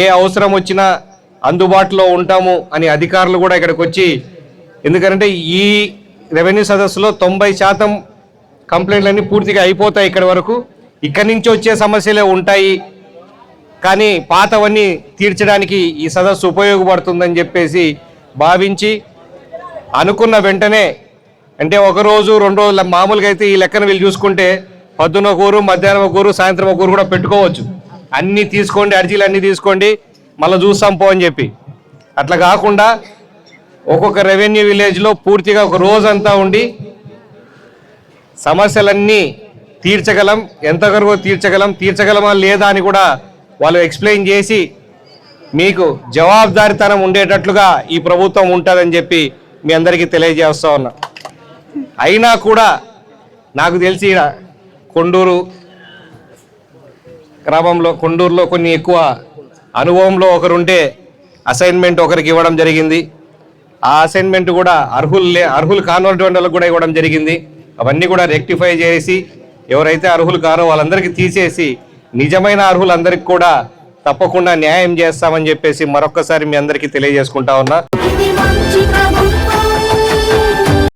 ఏ అవసరం వచ్చినా అందుబాటులో ఉంటాము అని అధికారులు కూడా ఇక్కడికి వచ్చి ఎందుకంటే ఈ రెవెన్యూ సదస్సులో తొంభై శాతం కంప్లైంట్లన్నీ పూర్తిగా అయిపోతాయి ఇక్కడి వరకు. ఇక్కడి నుంచి వచ్చే సమస్యలే ఉంటాయి. కానీ పాతవన్నీ తీర్చడానికి ఈ సదస్సు ఉపయోగపడుతుందని చెప్పేసి భావించి అనుకున్న వెంటనే అంటే ఒక రోజు రెండు రోజుల మామూలుగా అయితే ఈ లెక్కన వీళ్ళు చూసుకుంటే పొద్దున ఒక ఊరు మధ్యాహ్నం ఒక ఊరు సాయంత్రం ఒక ఊరు కూడా పెట్టుకోవచ్చు. అన్నీ తీసుకోండి అర్జీలు అన్నీ తీసుకోండి మళ్ళీ చూస్తాం పో అని చెప్పి. అట్లా కాకుండా ఒక్కొక్క రెవెన్యూ విలేజ్లో పూర్తిగా ఒక రోజంతా ఉండి సమస్యలన్నీ తీర్చగలం ఎంతవరకు తీర్చగలం తీర్చగలమా లేదా అని కూడా వాళ్ళు ఎక్స్ప్లెయిన్ చేసి మీకు జవాబుదారితనం ఉండేటట్లుగా ఈ ప్రభుత్వం ఉంటుందని చెప్పి మీ అందరికీ తెలియజేస్తా ఉన్నా. అయినా కూడా నాకు తెలిసి కొండూరు గ్రామంలో కొండూరులో కొన్ని ఎక్కువ అనుభవంలో ఒకరుంటే అసైన్మెంట్ ఒకరికి ఇవ్వడం జరిగింది. ఆ అసైన్మెంట్ కూడా అర్హులు లే అర్హులు కానటువంటి వాళ్ళకు కూడా ఇవ్వడం జరిగింది. అవన్నీ కూడా రెక్టిఫై చేసి ఎవరైతే అర్హులు కారో వాళ్ళందరికీ తీసేసి నిజమైన అర్హులందరికీ కూడా తప్పకుండా న్యాయం చేస్తామని చెప్పేసి మరొక్కసారి మీ అందరికీ తెలియజేసుకుంటా ఉన్నా.